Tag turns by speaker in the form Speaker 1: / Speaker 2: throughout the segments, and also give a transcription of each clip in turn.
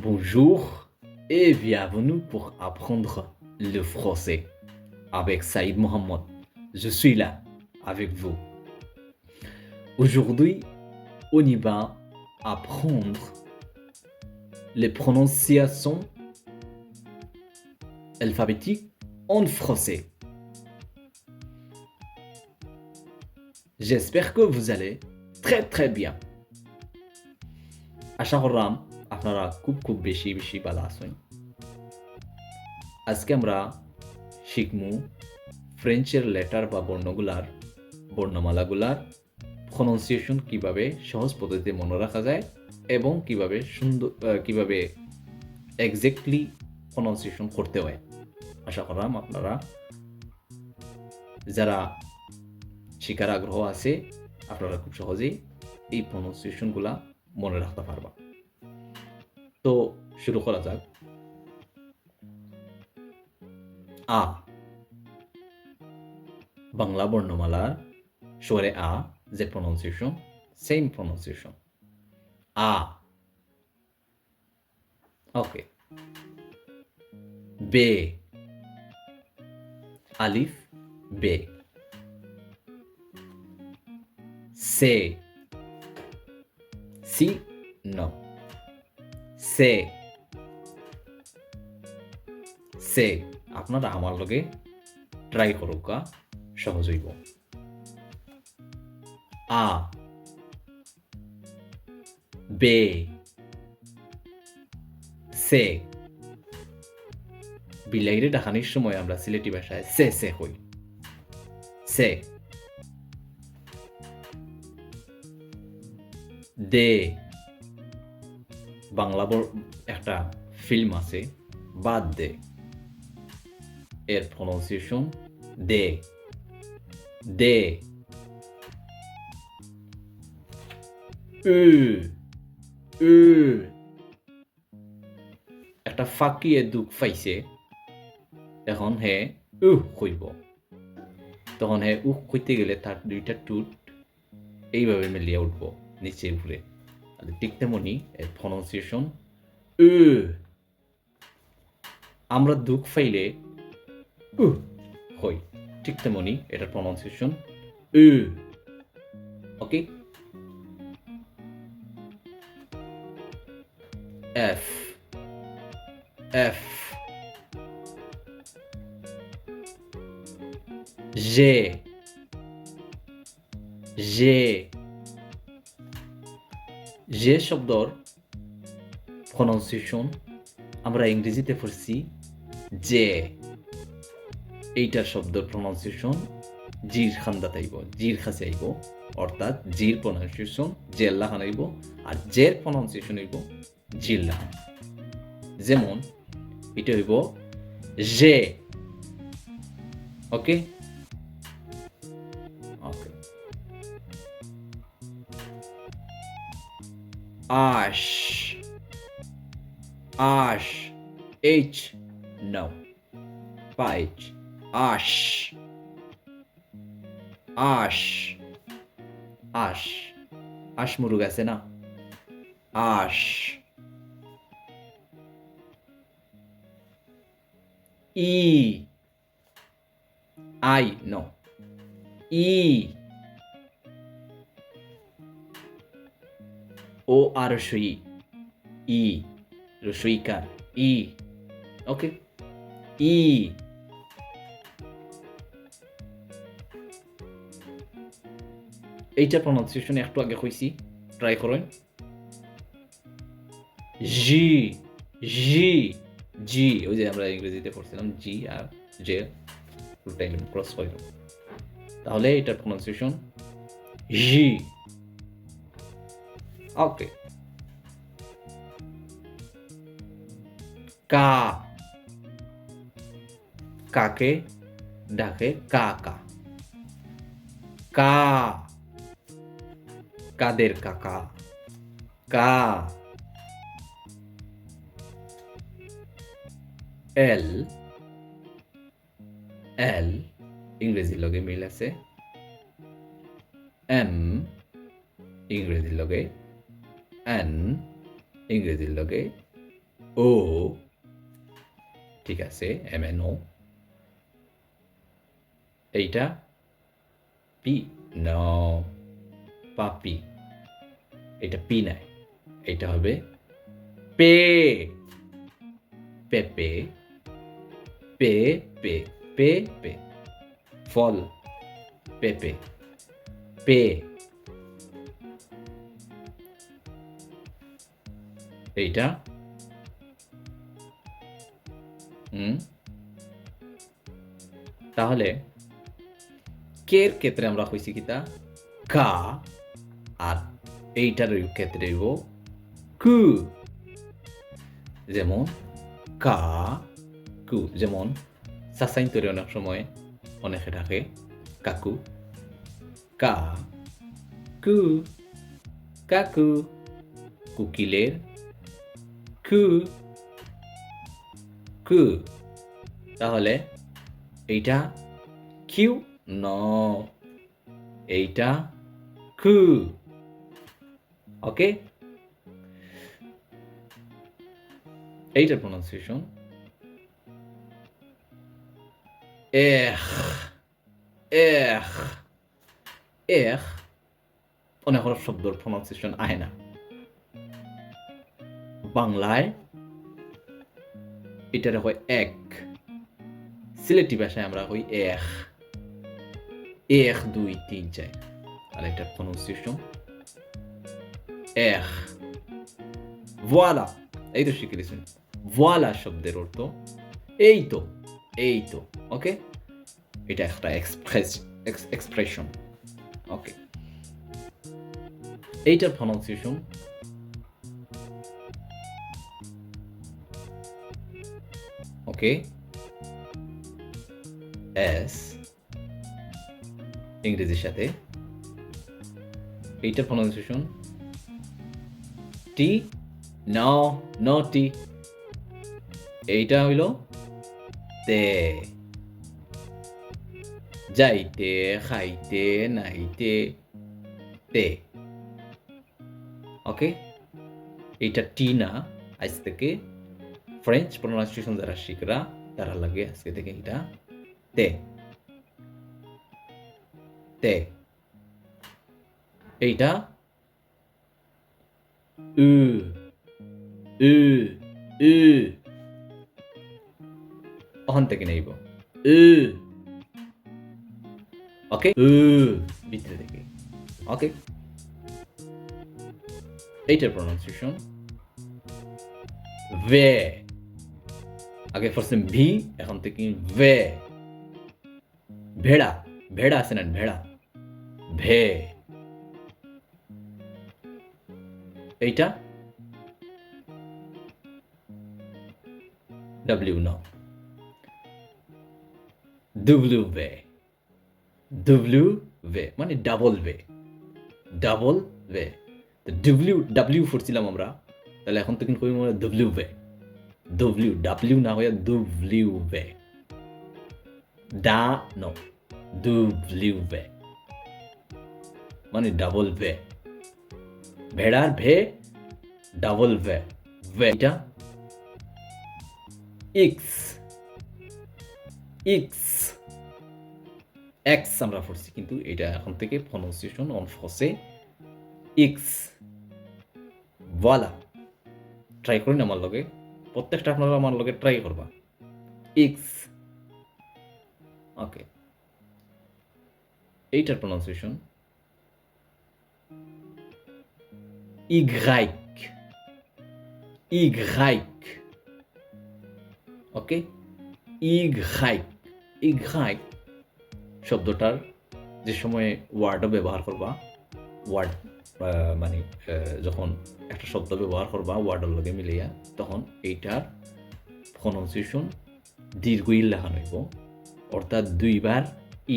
Speaker 1: Bonjour et bienvenue pour apprendre le français avec Saïd Mohamed. Je suis là avec vous. Aujourd'hui, on y va apprendre les prononciations alphabétiques en français. J'espère que vous allez très très bien. عشان আপনারা খুব খুব বেশি বেশি ভালো আছেন। আজকে আমরা শিখমু ফ্রেঞ্চের letter বা বর্ণগুলার, বর্ণমালাগুলার প্রনাউন্সিয়েশন কীভাবে সহজ পদ্ধতিতে মনে রাখা যায় এবং কীভাবে সুন্দর কীভাবে এক্স্যাক্টলি প্রনাউন্সিয়েশন করতে হয়। আশা করলাম আপনারা যারা শিকার আগ্রহ আছে, আপনারা খুব সহজেই এই প্রনাউন্সিয়েশনগুলা মনে রাখতে পারবা। তো শুরু করা যাক। আ। বাংলা বর্ণমালার স্বরে আ, যে প্রনাউন্সিয়েশন সেম প্রনাউন্সিয়েশন আ। ওকে বে। আলিফ, বে। সে। সি, ন। সে সে আপনারা আমার লগে ট্রাই করুক গা সহজ হইব। আ, বে, সে, বিলাইরে ডাকানির সময় আমরা সিলেটি ভাষায় সে সে হই সে, দে বাংলা একটা ফিল্ম আছে, বাদ দে। এর প্রনাউন্সিয়েশন দে। দে। একটা ফাঁকিয়ে দুঃখ পাইছে। এখন হে উহ কইব। তখন হে উহ কইতে গেলে তার দুইটা টুট এইভাবে মিলিয়ে উঠবো, নিচে উপরে ঠিক তেমনি এর প্রনাউন্সিয়েশন উ। আমরা দুঃখ পাইলে উ হই। ঠিক তেমনি এটার প্রনাউন্সিয়েশন উ। Okay F F J J যে শব্দর প্রনাউন্সিয়েশন আমরা ইংরেজিতে পড়ছি, যে। এইটার শব্দর প্রনাউন্সিয়েশন জির খান্দা তাইব জির খাসে আইব, অর্থাৎ জির প্রনাউন্সিয়েশন জেল্লা খান আইব আর জের প্রনাউন্সিয়েশন হইব জিল্লা যেমন, এটা হইব J okay? Ash. H. No. Pas H. Ash. Ash. Ash. Ash মুরুগ আছে না Ash. E. I. No. E. ও আর রসই ই রসইকার ই ওকে ই এইটা প্রনাউন্সিয়েশন একটু আগে কইছি ট্রাই করেন জি জি জি ওই যে আমরা ইংরেজিতে পড়ছিলাম জি আর জে ক্রস হইল তাহলে এটার প্রনাউন্সিয়েশন জি ওকে কা কাকে ডাকে কাকা কা কাদের কাকা কা এল এল ইংরেজির লগে মিল আছে। এম ইংরেজির লগে এন ইংরেজির লগে ও। ঠিক আছে, এম এন ও। এইটা পি, ন, পাপি। এটা পি নাই এটা হবে পে। পেপে পে পে পে পে ফল পেপে পে। এইটা। হুম। তাহলে কের ক্ষেত্রে আমরা হয়েছি কিতা? কা। আর এইটার ক্ষেত্রে হইব কু। যেমন কা, কু। যেমন সাসাইন তৈরি অনেক সময় অনেকে থাকে, কাকু। কা, কু। কাকু। কুকিলের কু কু তাহলে এইটা কিউ? ন এইটা কু ওকে এইটার প্রনাউন্সিয়েশন এখ এখ এখ অনেক শব্দর প্রনাউন্সিয়েশন আহে না। বাংলায় এটার হয় এক। সিলেটি ভাষায় আমরা হই এখ এক, দুই, তিন, চার। আর এটা প্রনাউন্সিয়েশন এখ ভোয়ালা এই তো শিখে দিয়েছেন ভোয়ালা শব্দের অর্থ এই তো এই তো ওকে এটা একটা এক্সপ্রেস এক্সপ্রেশন ওকে এইটার প্রনাউন্সিয়েশন ওকে এস ইংরেজির সাথে। এইটার প্রনাউন্সিয়েশন টি ন ন টি এইটা হইল তে। যাইতে, খাইতে, নাইতে, তে। ওকে এইটা টি না, আজ থেকে ফ্রেঞ্চ প্রনাউন্সিয়েশন যারা শিখরা তারা লাগে আজকে থেকে এটা তে। তে। এইটা উ উ উ। ওখান থেকে নেইব। উ। ওকে উ। ভিতরে থেকে। ওকে এইটার প্রনাউন্সিয়েশন ভে আগে ফার্স্ট ভি এখন থেকে ভে ভেড়া ভেড়া আছে না, ভেড়া। ভে। এইটা? ডব্লিউ ন ডব্লিউ ভে ডব্লিউ ভে মানে ডাবল ভে ডাবল ভে ডব্লিউ ডাব্লিউ ফুটছিলাম আমরা। তাহলে এখন তো কিন্তু ডব্লিউ ভে ডব্লিউ ডাব্লিউ না হয়ে ভে ডা নো ভে মানে ডাবল ভে ভেড়ার ভে ডাবল ভে ভে এটা ইক্স ইক্স এক্স আমরা পড়ছি কিন্তু এটা এখন থেকে প্রনাউন্সিয়েশন অন ফসে ইক্স ওয়ালা ট্রাই করেন আমার লগে। প্রত্যেকটা আপনারা আমার লগে ট্রাই করবা। ইক্স ওকে এইটার প্রনাউন্সিয়েশন ইগ্রাইক ইগ্রাইক ওকে ইগ্রাইক ইগ্রাইক শব্দটার যে সময় ওয়ার্ডও ব্যবহার করবা ওয়ার্ড মানে যখন একটা শব্দ ব্যবহার করবা ওয়ার্ডের লগে মিলিয়া তখন এইটার প্রনাউন্সিয়েশন দীর্ঘ ই লেখানো হইব অর্থাৎ দুইবার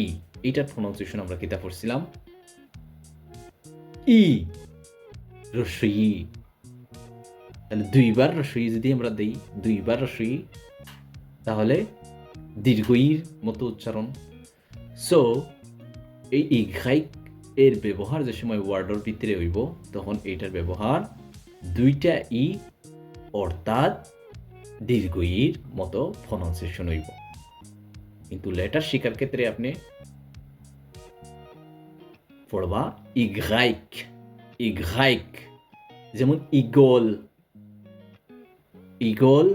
Speaker 1: ই, এইটার প্রনাউন্সিয়েশন আমরা কিতাব পড়ছিলাম, ই, রসই। তাহলে দুইবার রসই যদি আমরা দিই, দুইবার রসই, তাহলে দীর্ঘ ইর মতো উচ্চারণ। সো এই ইঘাইক এর ব্যবহার যে সময় ওয়ার্ডের ভিতরে হইব, তখন এইটার ব্যবহার দুইটা ই অর্থাৎ দীর্ঘ ইর মতো প্রনাউন্সিয়েশন হইব। কিন্তু লেটার শিকার ক্ষেত্রে আপনি পড়বা ইঘাইক ইঘাইক, যেমন ইগল ইগল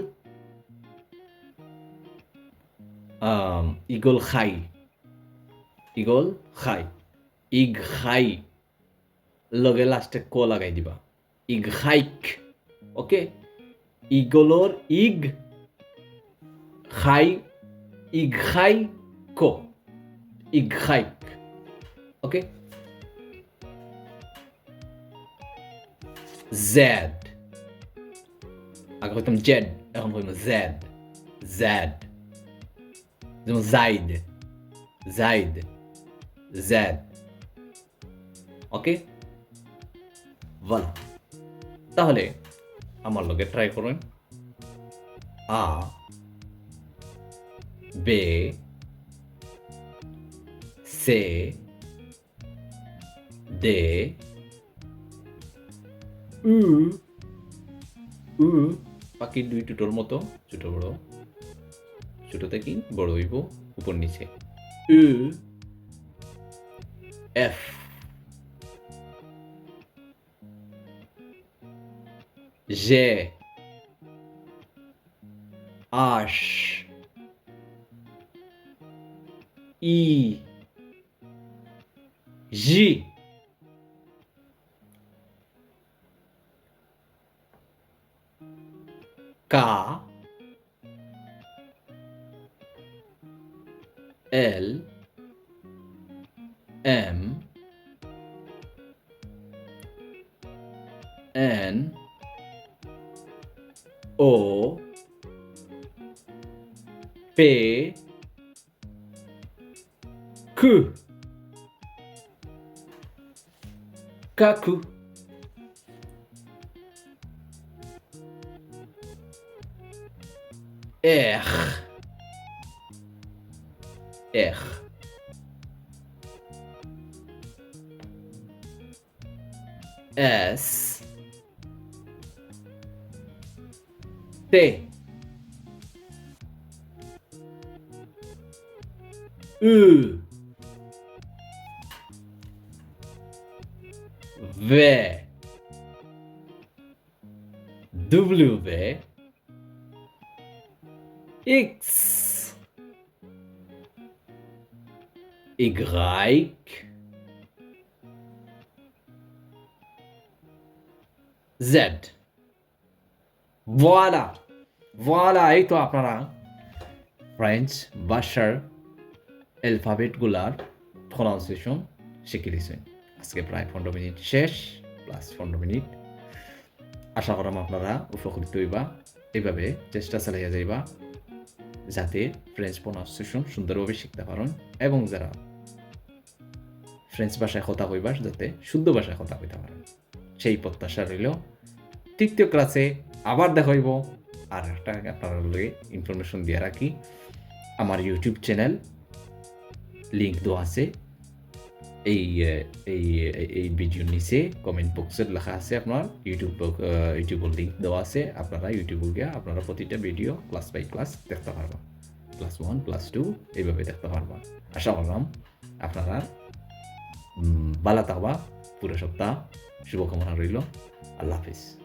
Speaker 1: ইগল খাই ইগল খাই। ইগ খাই লগে লাস্টে ক লাগাই দিবা। ইগ খাইক ওকে ইগলর ইগ খাই ইগ খাই ক ইগ খাইক ওকে জেড আগে হইতাম জেড এখন হইম জেড জেড যেমন জাইদ জাইদ জেড ওকে? ভালো। তাহলে আমার লগে ট্রাই করুন। আ, বে, সে, দে বাকি দুই টুটোর মতো, ছোট বড়। ছোট থেকে বড় হইব, উপর নিচে। F. G H. I. J. K. L. M. N O P Q Kaku. R. R. S T. U. V. W. X. Y. Z. Voilà Voilà এই তো আপনারা। ফ্রেঞ্চ ভাষার অ্যালফাবেটগুলার প্রনাউন্সিয়েশন শিখে দিয়েছেন। আজকে প্রায় পনেরো মিনিট শেষ প্লাস পনেরো মিনিট। আশা করাম আপনারা উপকৃত হইবা। এইভাবে চেষ্টা চালাইয়া যাইবা, যাতে ফ্রেঞ্চ প্রনাউন্সিয়েশন সুন্দরভাবে শিখতে পারেন এবং যারা ফ্রেঞ্চ ভাষায় কথা কইবার, যাতে শুদ্ধ ভাষায় কথা কইতে পারেন। সেই প্রত্যাশা রইল। তৃতীয় ক্লাসে আবার দেখা হইব। আর একটা আপনার লগে ইনফরমেশন দিয়ে রাখি। আমার ইউটিউব চ্যানেল লিঙ্ক দেওয়া আছে। এই এই, এই- ভিডিওর নিচে কমেন্ট বক্সের লেখা আছে আপনার ইউটিউব ইউটিউবের লিঙ্ক দেওয়া আছে। আপনারা ইউটিউবে গিয়ে আপনারা প্রতিটা ভিডিও ক্লাস বাই ক্লাস দেখতে পারবেন। ক্লাস ওয়ান ক্লাস টু এইভাবে দেখতে পারবেন। আশা করলাম আপনারা বালা থাকবা পুরো সপ্তাহ শুভকামনা রইল। আল্লাহ হাফিজ।